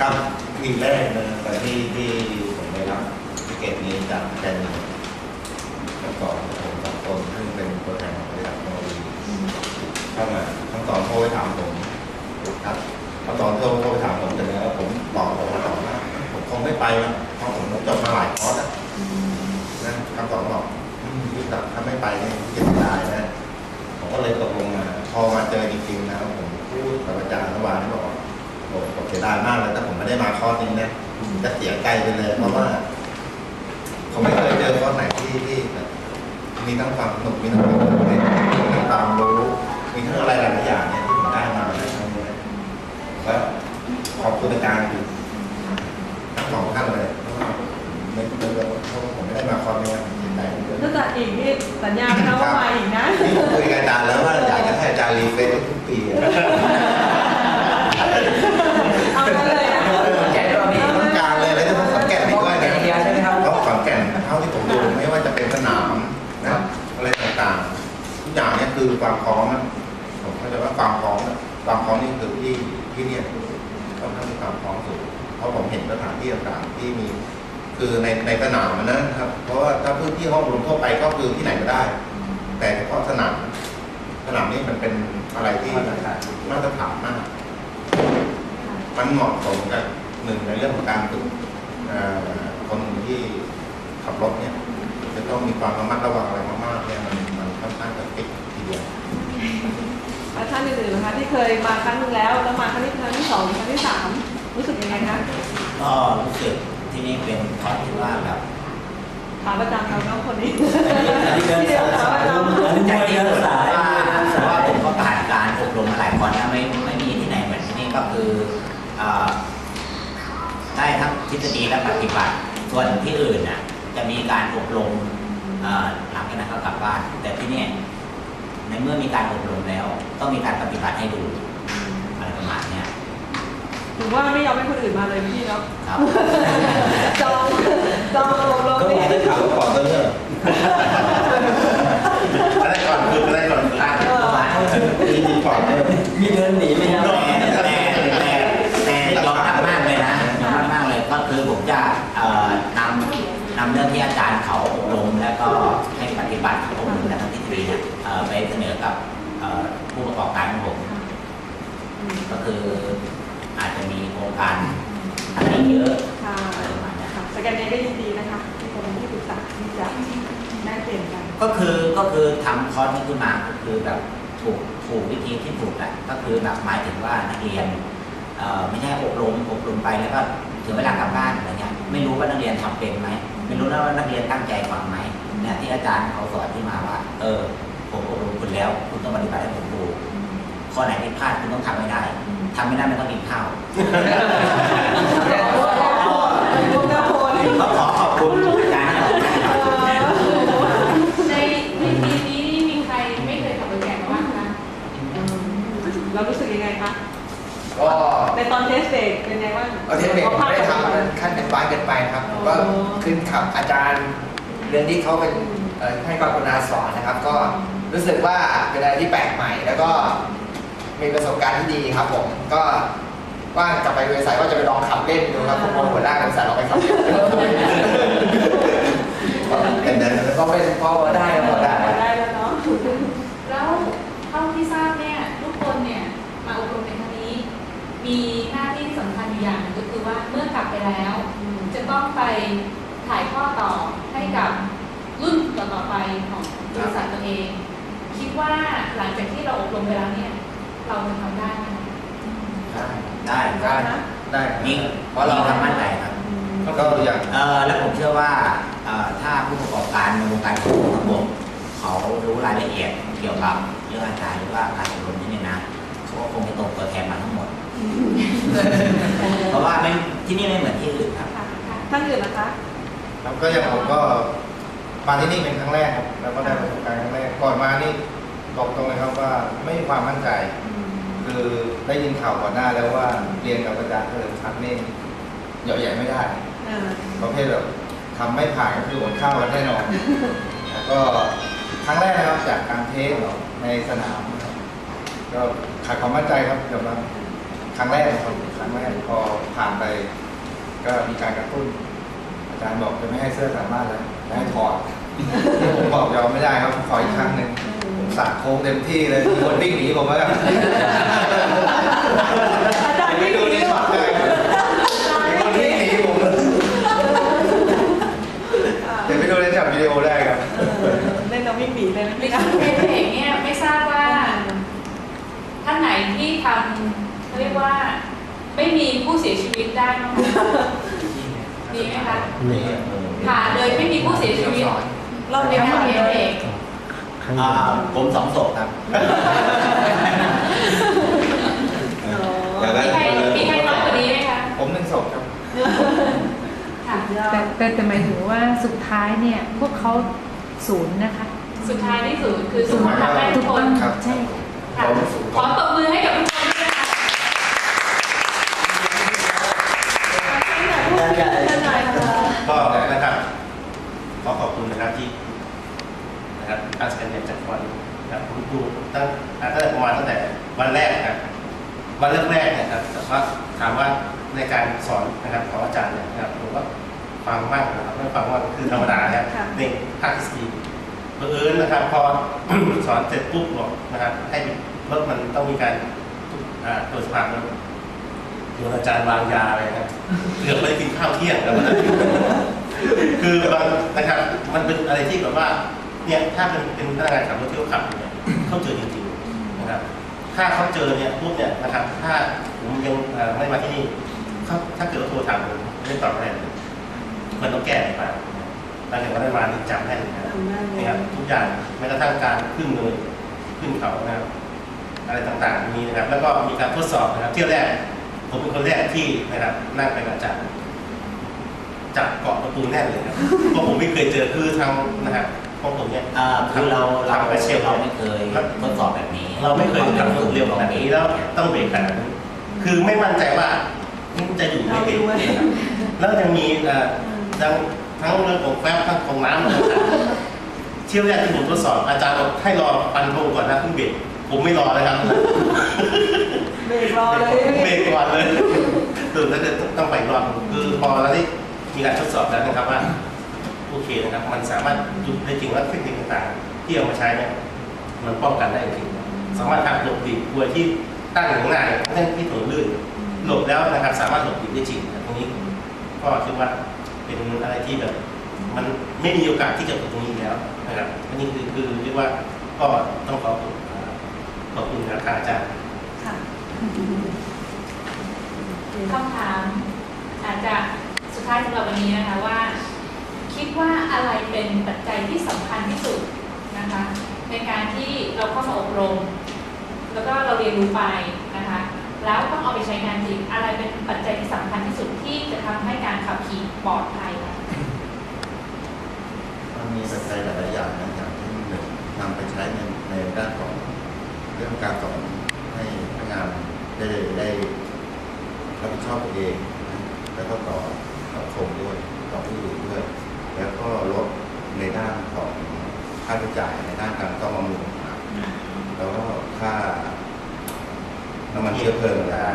ครับวีแรกนะตอนที่ที่ผมได้รับทิเกตนี้จากอาจารย์ทั้งสองผมสองคนซึ่งเป็นตัวแทนของบริษัทโนวีเข้ามาทั้งสองโทรไปถามผมครับทั้งสองโทรโทรไปถามผมแต่แล้วผมตอบผมตอบว่าผมคงไม่ไปแล้วเพราะผมจบมาหลายคอร์สแล้วนะทั้งสองบอกอืมพี่ตัดถ้าไม่ไปเนี่ยพี่จะตายนะผมก็เลยตกลงมาพอมาเจอจริง เสียดายมากเลยถ้าผมไม่ได้มาคอร์สนี้นะผมจะเสียใจไปเลยเพราะว่า ผมไม่เคยเจอคอร์สไหนที่ที่แบบมีทั้งความสนุกมีทั้งความตื่นเต้นมีทั้งความรู้ มีทั้งอะไรหลายๆอย่างเนี่ยที่ผมได้มาในครั้งนี้ก็ขอบคุณอาจารย์ทั้งสองท่านเลยเพราะว่าผมไม่เคยเพราะว่าผมไม่ได้มาคอร์สนี้นะผมเสียใจเหลือเกินถ้าจะอีกนี่สัญญาเขาว่ามาอีกนะนี่ผมคุยกับอาจารย์แล้วว่าอยากจะให้อาจารย์รีเฟซทุกปี ต่างๆที่มี คือในในสนามอะนะครับ เพราะว่าถ้าพื้นที่ห้องรวมทั่วไปก็คือที่ไหนก็ได้ แต่เฉพาะสนามสนามนี้มันเป็นอะไรที่มาตรฐานมาก มันเหมาะสมกับหนึ่งในเรื่องของการฝึกเอ่อคนที่ขับรถเนี่ยจะต้องมีความระมัดระวังอะไรมากๆเนี่ยมันมันค่อนข้างจะติดทีเดียวแล้วท่านอื่นๆนะคะที่เคยมาครั้งหนึงแล้วแล้วมาครั้งที่ครั้งที่สองครั้งที่สามรู้สึกยังไงคะ ก็รู้สึกที่นี่เป็นคอร์สที่ว่าแบบถามประจำเราน้องคนนี้ที่เดินสายถามประจำอันนี้มวยเดินสายว่าเดินเพสาราะว่ายผมก็ผ่านการอบรมมาหลายคอร์สนะไม่ไม่มีที่ไหนเหมือนที่นี่ก็คือเอ่อได้ทั้งทฤษฎีและปฏิบัติ ส่วนที่อื่นน่ะจะมีการอบรมเอ่อหลังจากนั้นก็กลับบ้าน แต่ที่นี่ในเมื่อมีการอบรมแล้ว ต้องมีการปฏิบัติให้ดูอะไรประมาณเนี้ย หรือว่าไม่ยอมให้คนอื่นมาเลยพี่เนาะครับจองจองอบรมก็นี่ได้ข่าวก่อนก็เลิกอะไรก่อนคืออะไรก่อนอ่าประมาณมีมีก่อนเลิกมีเดินหนีไหมครับแต่แต่แต่แต่ยอมรับมากเลยนะยอมรับมากเลยก็คือผมจะเอ่อนำนำเรื่องที่อาจารย์เขาอบรมแล้วก็ให้ปฏิบัติอบรมและทางทฤษฎีเนี่ยเอ่อไปเสนอกับเอ่อผู้ประกอบการของผมก็คือ อาจจะมีโครงการอะไรเยอะค่ะค่ะสแกนเนก็ยินดีนะคะที่คนที่ปรึกษาที่จะได้เปลี่ยนกัน ก็คือก็คือทำคอร์สนี้ขึ้นมาก็คือแบบถูกถูกวิธีที่ถูกแหละก็คือแบบหมายถึงว่านักเรียนเอ่อไม่ใช่อบรมอบรมไปแล้วก็ถึงเวลากลับบ้านอะไรเงี้ยไม่รู้ว่านักเรียนทำเป็นไหมไม่รู้นะว่านักเรียนตั้งใจฟังไหมเนี่ยที่อาจารย์เขาสอนที่มาว่า เออผมอบรมคุณแล้ว คุณต้องปฏิบัติให้ผมดูข้อไหนที่พลาดคุณต้องทำไม่ได้ ทำไม่ได้ไม่ต้องกินข้าวคุณกระโพนก็ขอขอบคุณอาจารย์ที่บอกให้เราในในปีนี้นี่มีใครไม่เคยขับรถแข่งบ้างคะเรารู้สึกยังไงคะก็ในตอนเทสเดทเป็นไงบ้างเอาเทคนิคผมไม่ได้ทำอันนั้นขั้นเป็นบ้านเกินไปครับ ก็ขึ้นขับอาจารย์เรื่องที่เขาเป็นเอ่อให้ความกรุณาสอนนะครับ ก็รู้สึกว่าเป็นอะไรที่แปลกใหม่แล้วก็ มีประสบการณ์ที่ดีครับผม ก็ว่างกลับไปบริษัทว่าจะไปลองขับเล่นดูครับผมหัวหน้าบริษัทเราไปขับเล่นดูเป็นเดินก็เป็นพอได้พอได้ได้แล้วเนาะแล้วเท่าที่ทราบเนี่ยทุกคนเนี่ยมาอบรมในครั้งนี้ มีหน้าที่ที่สำคัญอยู่อย่างหนึ่งก็คือว่าเมื่อกลับไปแล้ว จะต้องไปถ่ายทอดต่อให้กับรุ่นต่อๆไปของบริษัทตัวเอง คิดว่าหลังจากที่เราอบรมไปแล้วเนี่ย เราจะทำได้ไหมได้ได้นะได้มีเพราะเรามีความมั่นใจครับก็อย่างเออแล้วผมเชื่อว่าเอ่อถ้าผู้ประกอบการในวงการขนส่งทางบกเขารู้รายละเอียดเกี่ยวกับเรื่องอาจารย์หรือว่าการอบรมนี่เนี่ยนะเขาก็คงจะตรงตัวแทนมาทั้งหมด เพราะว่าไม่ที่นี่ไม่เหมือนที่อื่นครับค่ะท่านอื่นนะคะครับก็อย่างผมก็มาที่นี่เป็นครั้งแรกครับแล้วก็ได้ประสบการณ์ครั้งแรกก่อนมานี่บอกตรงเลยครับว่าไม่มีความมั่นใจ คือได้ยินข่าวก่อนหน้าแล้วว่าเรียนกับอาจารย์เฉลิมชัดนี่เหยาะแหย่ไม่ได้เออประเภทแบบทำไม่ผ่านก็คืออดข้าวกันแน่นอนแล้วก็ครั้งแรกนะครับจากการเทสในสนามนะครับก็ขาดความมั่นใจครับยอมรับครั้งแรกครับครั้งแรกพอผ่านานไป ก็มีการกระตุ้น อาจารย์บอกจะไม่ให้เสื้อสามารถแล้วจะให้ถอดผมบอกยอมไม่ได้ครับขออีกครั้งหนึ่งผม สาดโค้งเต็มที่เลยมีคนวิ่งหนีผมแล้วกันอาจารย์ไปไม่ดูดีในหรช็ออตได้ครับมีคนวิ่งหนีผมเดี๋ยวไปดูในช็อตวิดีโอได้ครับเล่นเราวิ่งหนีเลยนะในพี่การนะเทเพลงเนี่ยไม่ทราบว่า ท่านไหนที่ทำเขาเรียกว่าไม่มีผู้เสียชีวิตได้ไหมคะดีไหมคะนี่ผ่าเลยไม่มีผู้เสียชีวิตเราในเลี้ยงกาผ่ารนเทเลเพลยง ข้างอ่าบนผมสองศพครับเดี๋ยวก็มีใครมีใครน้อยกว่านี้ไหมคะ ผมหนึ่งศพครับค่ะแต่แต่แต่หมายถึงว่าสุดท้ายเนี่ยพวกเขาศูนย์นะคะ สุดท้ายที่สุดคือสุขภาพแม่ทุกคน ครับใช่ค่ะขอตบมือให้กับทุกคนด้วยนะคะ ท่านนายค่ะ ก็นะครับขอขอบคุณนะครับที่ นะครับการแสดงจากวันนะครับผมดูตั้งตั้งแต่ประมาณตั้งแต่วันแรกนะครับวันแรกๆเนะครับแต่ว่าถามว่าในการสอนนะครับของอาจารย์เนี่ยนะครับผมก็ฟังบ้างนะครับไม่ฟังว่างคือธรรมดาเนี่ยในภาคทฤษฎีบังเอิญนะครับ พอสอนเสร็จปุ๊บบอกนะครับ ให้รถมันต้องมีการอ่าตรวจสภาพรถโดนอาจารย์วางยาอะไรนะครับเกือบไม่ได้กินข้าวเที่ยงแล้ววันนั้นคือบางนะครับมันเป็นอะไรที่แบบว่า เนี่ยถ้าเป็นเป็นพนักงานขับรถที่เขาขับอยู่เนี่ยเขาเจอจริงๆนะครับ ถ้าเขาเจอเนี่ยปุ๊บเนี่ยนะครับ ถ้าผมยังเอ่อไม่มาที่นี่เขาถ้าเกิดว่าโทรถามผมไม่ตอบแทนเลยมันต้องแก้อะไรบ้างหลังจากวันนั้นมานี่จำได้เลยนะครับทำได้เลนี่ยครับทุกอย่างแม้กระทั่งการขึ้นเนินขึ้นเขานะครับอะไรต่างๆมีนะครับ แล้วก็มีการทดสอบนะครับ เที่ยวแรก ผมเป็นคนแรกที่นะครับนั่งไปกับอาจารย์จับเกาะประตูแน่นเลยครับเพราะผมไม่เคยเจอคือทางนะครับ ห้องตรงเนี้ยอ่าคือเราเราทำกระเชลเราไม่เคยทดสอบแบบนี้เราไม่เคยขับรถเร็วขนาดนี้แล้วต้องเบรกขนาดนี้คือไม่มั่นใจว่ามันจะอยู่ไม่เบรกนะครับแล้วยังมีเอ่อทั้งทั้งเรื่องของแฟบทั้งของน้ำต่างๆเที่ยวแรกที่ผมทดสอบอาจารย์บอกให้รอปันโทก่อนนะเพิ่งเบรกผมไม่รอเลยครับ เบรกรอเลยเบรกก่อนเลยตื่นแล้วจะต้องไปอีกรอบคือพอเราได้มีการทดสอบแล้วนะครับว่า โอเคนะครับ มันสามารถดูได้จริงว่าเทคนิคต่างๆ ที่เอามาใช้เนี่ยมันป้องกันได้จริง สามารถหักหลบดีกลัวที่ตั้งอยู่ข้างหน้าเนี่ยเส้นที่ถนนลื่นหลบแล้วนะครับ สามารถหลบดีได้จริงตรงนี้ก็คิดว่าเป็นอะไรที่แบบ มันไม่มีโอกาสที่จะเกิดตรงนี้แล้วนะครับอันนี้คือคือเรียกว่าก็ต้องขอบคุณขอบคุณนะครับอาจารย์ค่ะคำถามอาจจะสุดท้ายสำหรับวันนี้นะคะว่า คิดว่าอะไรเป็นปัจจัยที่สำคัญที่สุดนะคะในการที่เราเข้ามาอบรม แล้วก็เราเรียนรู้ไปนะคะแล้วต้องเอาไปใช้งานจริงอะไรเป็นปัจจัยที่สำคัญที่สุดที่จะทำให้การขับขี่ปลอดภัยมันมีปัจจัยหลายอย่างนะอย่างที่หนึ่งนำไปใช้ในในด้านของเรื่องการสอนให้พนักงานได้ได้รับผิดชอบตัวเองนะแล้วก็ต่อสังคมด้วยต่อผู้อื่น แล้วก็ลดในด้านของค่าใช้จ่ายในด้านการต้องบำรุงนะครับแล้วก็ค่าน้ำมันเชื้อเพลิงนะ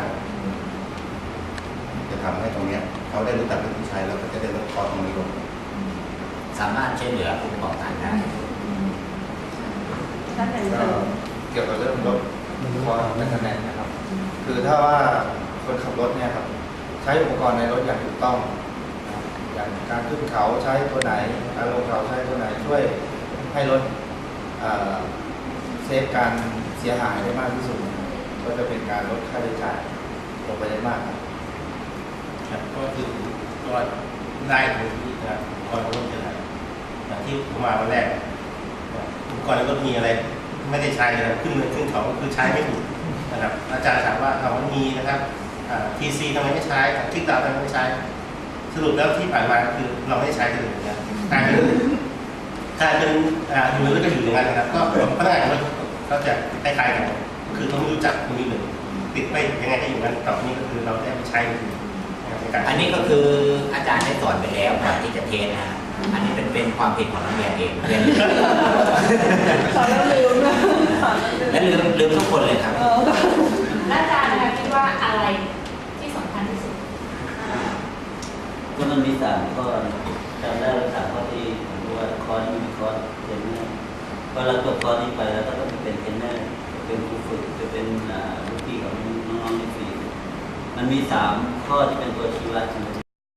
จะทำให้ตรงเนี้ยเขาได้รู้จักวิธีใช้แล้วก็จะได้ลดคอสตรงนี้ลงสามารถช่วยเหลือผู้ประกอบการได้ท่านไหนก็เสริมเกี่ยวกับเรื่องรถคอเป็นคะแนนนะครับ คือถ้าว่าคนขับรถเนี่ยครับ ใช้อุปกรณ์ในรถอย่างถูกต้องนะครับ อย่างการขึ้นเขาใช้ตัวไหน การลงเขาใช้ตัวไหนช่วยให้รถเซฟการเสียหายได้มากที่สุด ก็จะเป็นการลดค่าใช้จ่ายลงไปได้มากครับก็คือก็ได้ตรงที่นะครับก่อนรถจะได้อย่างที่ผมมาวันแรกอุปกรณ์ในรถมีอะไร ไม่ได้ใช้เลยขึ้นเนินขึ้นเขาคือใช้ไม่ถูกนะครับ อาจารย์ถามว่าเอามีนะครับทีซีทำไมไม่ใช้คลิกดาวทำไมไม่ใช้ สรุปแล้วที่ผ่านมาคือเราไม่ได้ใช้กันเลยนะครับกลายเป็นกลายเป็นอ่าอยู่แล้วก็อยู่อย่างนั้นนะครับก็พนักงานรถก็จะคล้ายๆกันคือเขาไม่รู้จักตรงนี้เลยติดไปยังไงก็อยู่นั้นต่อไปนี้ก็คือเราได้ไปใช้มันนะครับในการอันนี้ก็คืออาจารย์ได้สอนไปแล้วก่อนที่จะเทสนะอันนี้เป็นเป็นความผิดของนักเรียนเองเรียนสอนแล้วลืมนะสอนแล้วลืและมลืมลืมทุกคนเลยครับเออและอาจารย์นะคะคิดว่าอะไรที่สำคัญที่สุด ก็ มันมีสามข้อจำได้สามข้อที่ผมรู้ว่าคอร์สนี้มีคอร์สเทรนเนอร์พอเราจบคอร์สนี้ไปแล้วก็ต้องเป็นเทรนเนอร์เป็นครูฝึกจะเป็นลูกพี่ของน้องๆในสี่มันมีสามข้อที่เป็นตัวชี้วัดใช่ไหม